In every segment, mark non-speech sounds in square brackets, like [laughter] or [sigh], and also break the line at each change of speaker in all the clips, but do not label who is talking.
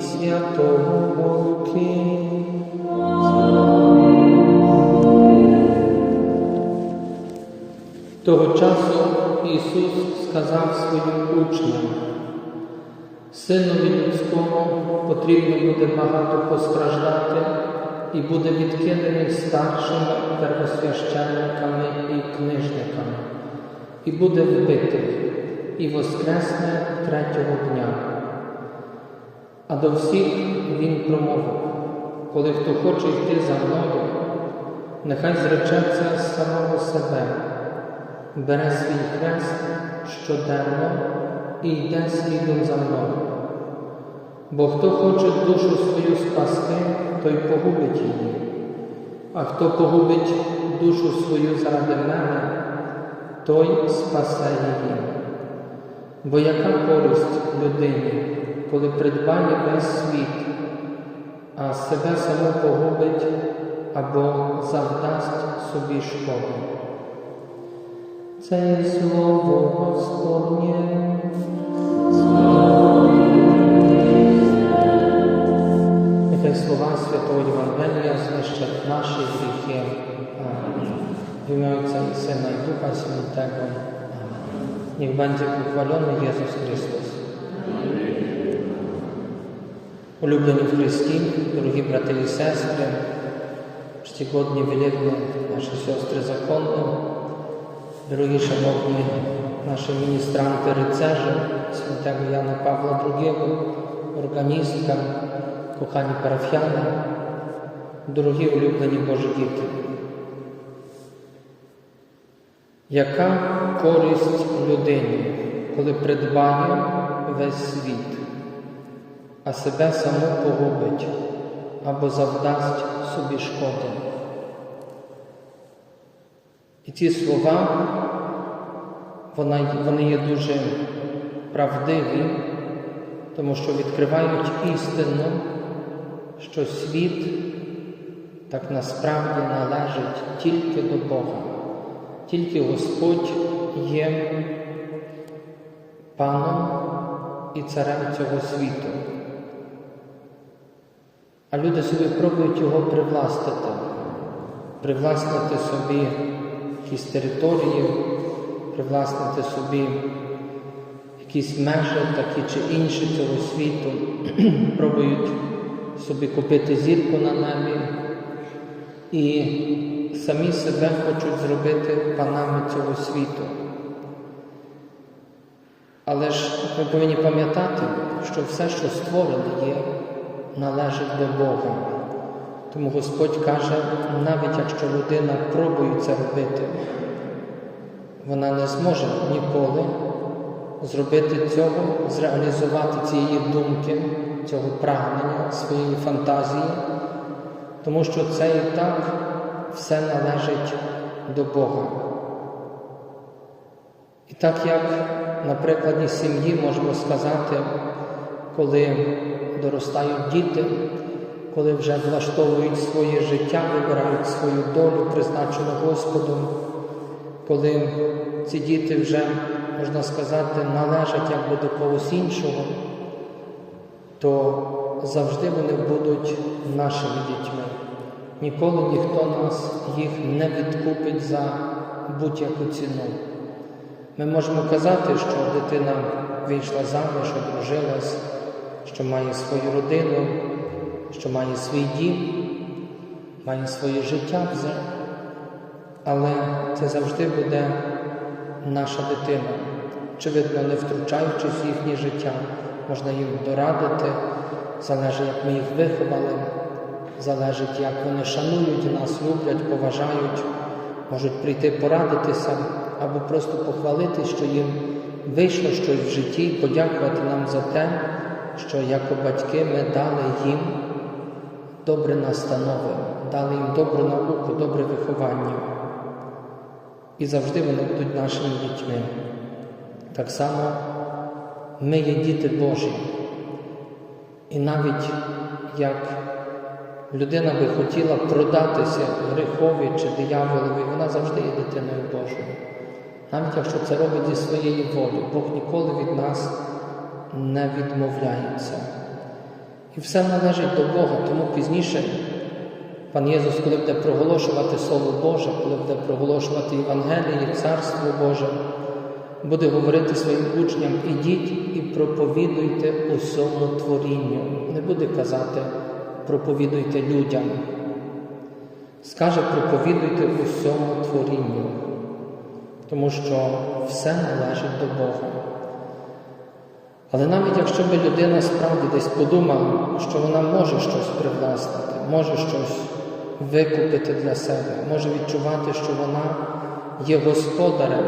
Святого Луки. Того часу Ісус сказав своїм учням, Синові людському потрібно буде багато постраждати і буде відкиданий старшими первосвященниками і книжниками, і буде вбитий, і воскресне третього дня. До всіх він промовив, коли хто хоче йти за мною, нехай зречеться самого себе, бере свій хрест щоденно і йде слідом за мною. Бо хто хоче душу свою спасти, той погубить її, а хто погубить душу свою заради мене, той спасе її. Бо яка користь людині, коли придбає весь світ, а себе саму погубить або завдасть собі шкоду? Це слово Господнє. Нехай слова Святого Євангелія знищать наші гріхи. В ім'я і Сина і Духа Святого. Амінь. Niech będzie pochwalony Jezus Chrystus. Улюблені в Христі, дорогі брати і сестри, czcigodnie wielebne nasze siostry zakonne, дорогі шановні наші міністранти rycerze святого Яна Павла II, органістка, кохані парафіяни, дорогі улюблені Божі діти. Яка користь людині, коли придбає весь світ, а себе саму погубить або завдасть собі шкоди? І ці слова, вони є дуже правдиві, тому що відкривають істину, що світ так насправді належить тільки до Бога. Тільки Господь є паном і царем цього світу. А люди собі пробують його привластити, привласнити собі якісь території, привласнити собі якісь межі, такі чи інші цього світу, [clears throat] пробують собі купити зірку на небі і самі себе хочуть зробити панами цього світу. Але ж ми повинні пам'ятати, що все, що створене є, належить до Бога. Тому Господь каже, навіть якщо людина пробує це робити, вона не зможе ніколи зробити цього, зреалізувати цієї думки, цього прагнення, своєї фантазії, тому що це і так все належить до Бога. І так як на прикладі сім'ї можемо сказати, коли доростають діти, коли вже влаштовують своє життя, вибирають свою долю, призначену Господом, коли ці діти вже, можна сказати, належать якби до когось іншого, то завжди вони будуть нашими дітьми. Ніколи ніхто нас їх не відкупить за будь-яку ціну. Ми можемо казати, що дитина вийшла заміж, одружилась, що має свою родину, що має свій дім, має своє життя але це завжди буде наша дитина, очевидно, не втручаючись в їхнє життя, можна їм дорадити, залежить, як ми їх виховали залежить, як вони шанують нас, люблять, поважають, можуть прийти порадитися або просто похвалити, що їм вийшло щось в житті, подякувати нам за те, що як батьки ми дали їм добре настанови, дали їм добру науку, добре виховання. І завжди вони будуть нашими дітьми. Так само ми є діти Божі. І навіть як людина би хотіла продатися грехові чи дияволові, вона завжди є дитиною Божою. Навіть якщо це робить зі своєї волі, Бог ніколи від нас не відмовляється. І все належить до Бога, тому пізніше пан Єсус, коли буде проголошувати Слово Боже, коли буде проголошувати Євангеліє, Царство Боже, буде говорити своїм учням, ідіть і проповідуйте усьому творінню. Не буде казати, проповідуйте людям. Скаже, проповідуйте усьому творінню, тому що все належить до Бога. Але навіть якщо би людина справді десь подумала, що вона може щось привласнити, може щось викупити для себе, може відчувати, що вона є господарем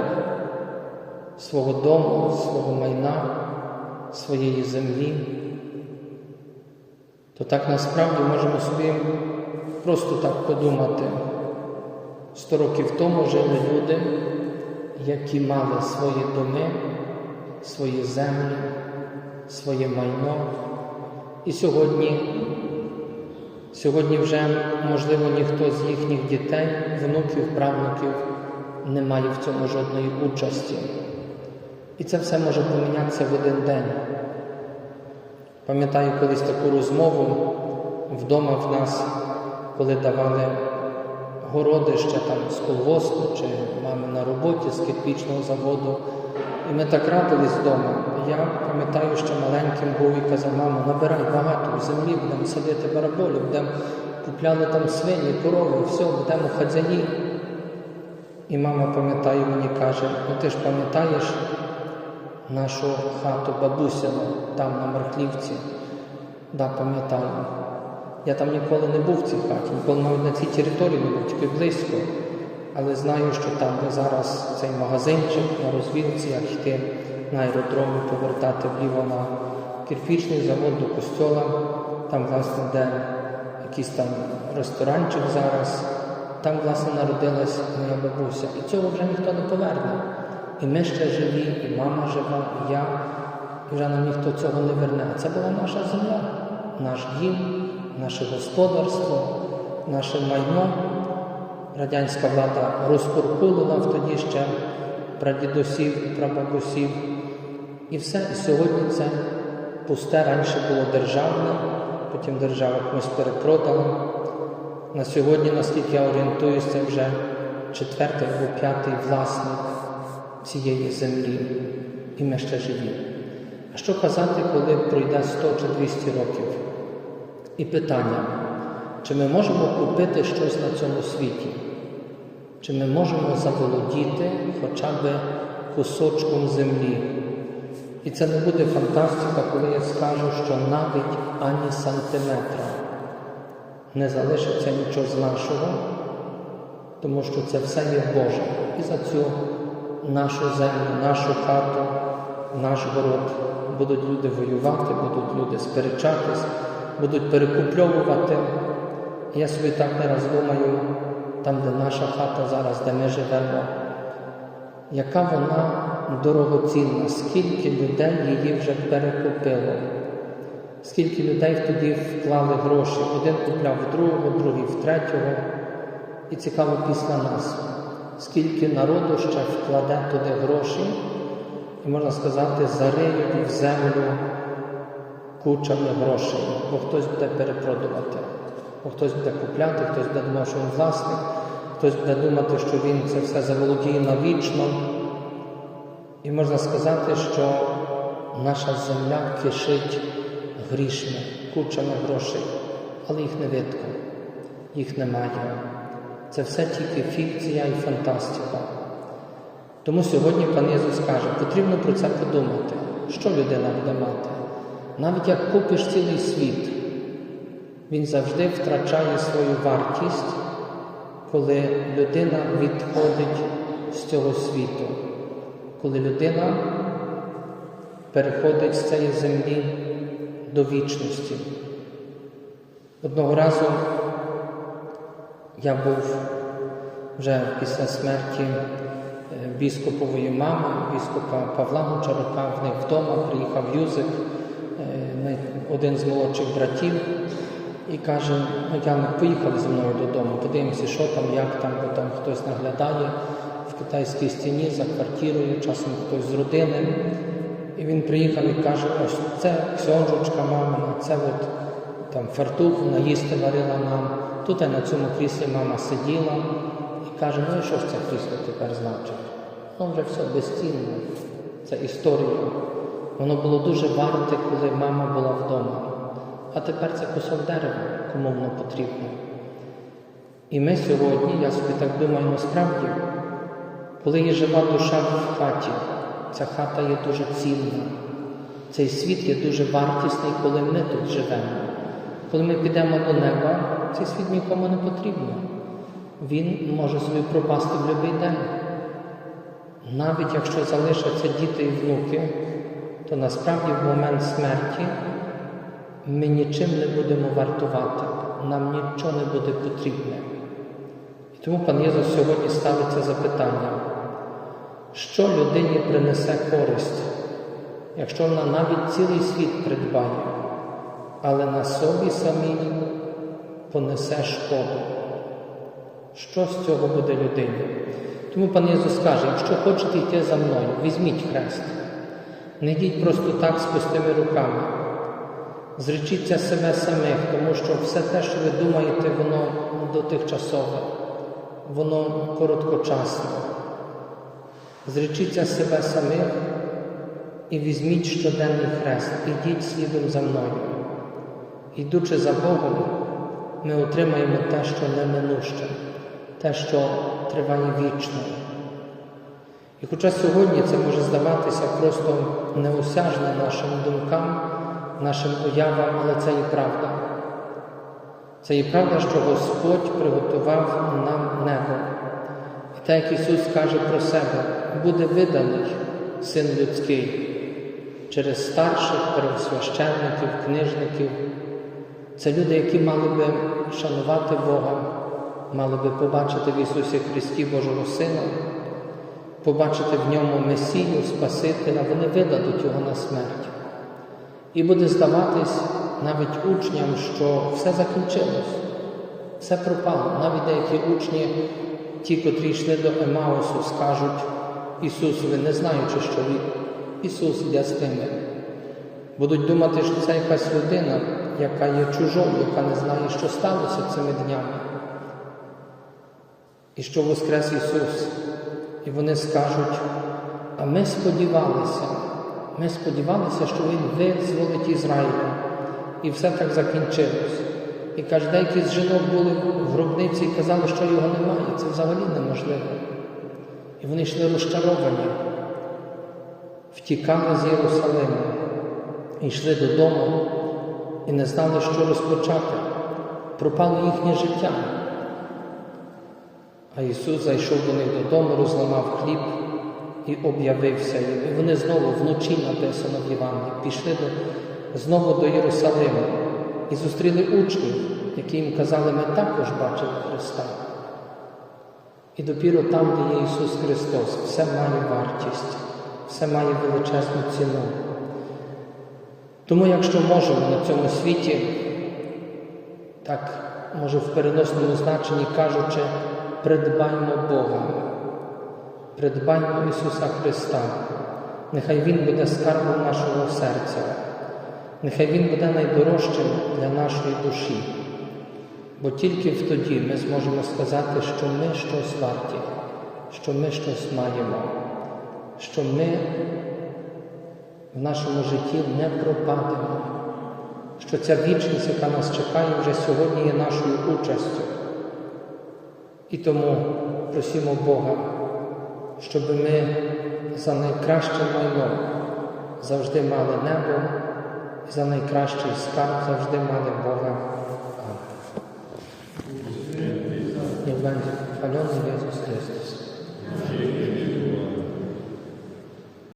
свого дому, свого майна, своєї землі, то так насправді можемо собі просто так подумати. Сто років тому жили люди, які мали свої доми, свої землі, своє майно. І сьогодні, сьогодні вже, можливо, ніхто з їхніх дітей, внуків, правнуків не має в цьому жодної участі. І це все може помінятися в один день. Пам'ятаю колись таку розмову вдома в нас, коли давали городище там з колгоспу чи мами на роботі з кирпічного заводу. І ми так радились вдома. Я пам'ятаю, що маленьким був і казав, мамо, набирай багато землі, будемо садити бараболю, будемо купляли там свині, корови, все, будемо хазяї. І мама, пам'ятаю, мені каже, ну ти ж пам'ятаєш нашу хату бабусину там на Мархлівці? Да, пам'ятаю. Я там ніколи не був в цій хаті, ніколи навіть на цій території не був, тільки близько. Але знаю, що там, де зараз цей магазинчик на розвілці, як йти на аеродромі, повертати вліво на кирпічний завод до костьола, там, власне, де якийсь там ресторанчик зараз, там, власне, народилась моя бабуся. І цього вже ніхто не поверне. І ми ще живі, і мама жива, і я, і вже нам ніхто цього не верне. А це була наша земля, наш дім, наше господарство, наше майно. Радянська влада розкуркулила в тоді ще прадідусів і прабабусів. І все. І сьогодні це пусте раніше було державне, потім держава комусь перепродала. На сьогодні, наскільки я орієнтуюся, вже четвертий або п'ятий власник цієї землі. І ми ще живі. А що казати, коли пройде 100 чи 200 років? І питання, чи ми можемо купити щось на цьому світі? Чи ми можемо заволодіти хоча б кусочком землі? І це не буде фантастика, коли я скажу, що навіть ані сантиметра не залишиться нічого з нашого, тому що це все є Боже. І за цю нашу землю, нашу хату, наш город. Будуть люди воювати, будуть люди сперечатись, будуть перекупльовувати. Я собі так не раз думаю, там, де наша хата зараз, де ми живемо, яка вона дорогоцінна, скільки людей її вже перекупило, скільки людей тоді вклали гроші, один купляв в другого, другий в третього. І цікаво після нас, скільки народу ще вкладе туди гроші, і можна сказати, зариють в землю кучами грошей, бо хтось буде перепродувати. Бо хтось буде купляти, хтось буде думати, що він власник, хтось буде думати, що він це все заволодіє навічно. І можна сказати, що наша земля кишить грішми, кучами грошей, але їх не видко, їх немає. Це все тільки фікція і фантастика. Тому сьогодні пан Єсус каже, потрібно про це подумати, що людина буде мати. Навіть як купиш цілий світ, він завжди втрачає свою вартість, коли людина відходить з цього світу, коли людина переходить з цієї землі до вічності. Одного разу я був вже після смерті біскупової мами, біскупа Павла Гончарука, в них вдома приїхав Юзик, один з молодших братів. і каже, ну Яник, поїхали зі мною додому, подивимося, що там, як там, бо там хтось наглядає в китайській стіні за квартирою, часом хтось з родини. І він приїхав і каже, ось це ксьонжучка мамина, це от там фартух, вона їсти варила нам. Тут на цьому кріслі мама сиділа і каже, ну і що ж це крісло тепер значить? Ну вже все безцінне, це історія. Воно було дуже варте, коли мама була вдома. А тепер це кусок дерева, кому воно потрібно. І ми сьогодні, я собі так думаю, насправді, коли є жива душа в хаті, ця хата є дуже цінна. Цей світ є дуже вартісний, коли ми тут живемо. Коли ми підемо до неба, цей світ нікому не потрібен. Він може собі пропасти в будь-який день. Навіть якщо залишаться діти і внуки, то насправді в момент смерті ми нічим не будемо вартувати, нам нічого не буде потрібне. І тому пан Єсус сьогодні ставить це запитання, що людині принесе користь, якщо вона навіть цілий світ придбає, але на собі самій понесе шкоду. Що з цього буде людині? Тому пан Єсус каже, якщо хочете йти за мною, візьміть хрест. Не йдіть просто так з пустими руками. Зречіться себе самих, тому що все те, що ви думаєте, воно дотихчасове, воно короткочасне. Зречіться себе самих і візьміть щоденний хрест, ідіть слідом за мною. Йдучи за Богом, ми отримаємо те, що неминуще, те, що триває вічно. І хоча сьогодні це може здаватися просто неосяжне нашим думкам, нашим уявам, але це і правда. Це і правда, що Господь приготував нам небо. І так як Ісус каже про себе, буде виданий Син людський через старших первосвященників, книжників. Це люди, які мали би шанувати Бога, мали би побачити в Ісусі Христі Божого Сина, побачити в ньому Месію, Спасителя, вони видадуть Його на смерть. І буде здаватись навіть учням, що все закінчилось, все пропало. Навіть деякі учні, ті, котрі йшли до Емаусу, скажуть Ісусові, не знаючи, що він, Ісус йде з тими. Будуть думати, що це якась людина, яка є чужою, яка не знає, що сталося цими днями. І що Воскрес Ісус. І вони скажуть, а ми сподівалися, ми сподівалися, що Він визволить Ізраїля. І все так закінчилось. І каже, деякі з жінок були в гробниці і казали, що його немає. Це взагалі неможливо. І вони йшли розчаровані, втікали з Єрусалиму, йшли додому і не знали, що розпочати. Пропало їхнє життя. А Ісус зайшов до них додому, розламав хліб і об'явився. І вони знову вночі написано в Євангелії, пішли до, знову до Єрусалиму і зустріли учнів, які їм казали, ми також бачили Христа. І допіру там, де є Ісус Христос, все має вартість, все має величезну ціну. Тому, якщо можемо на цьому світі, так, може в переносному значенні кажучи, придбаймо Бога, придбаймо Ісуса Христа, нехай Він буде скарбом нашого серця, нехай Він буде найдорожчим для нашої душі, бо тільки тоді ми зможемо сказати, що ми щось варті, що ми щось маємо, що ми в нашому житті не пропадемо, що ця вічність, яка нас чекає, вже сьогодні є нашою участю. І тому просимо Бога, щоб ми за найкраще майно завжди мали небо і за найкращий скарб завжди мали Бога. Będzie chwalony Jezus Chrystus.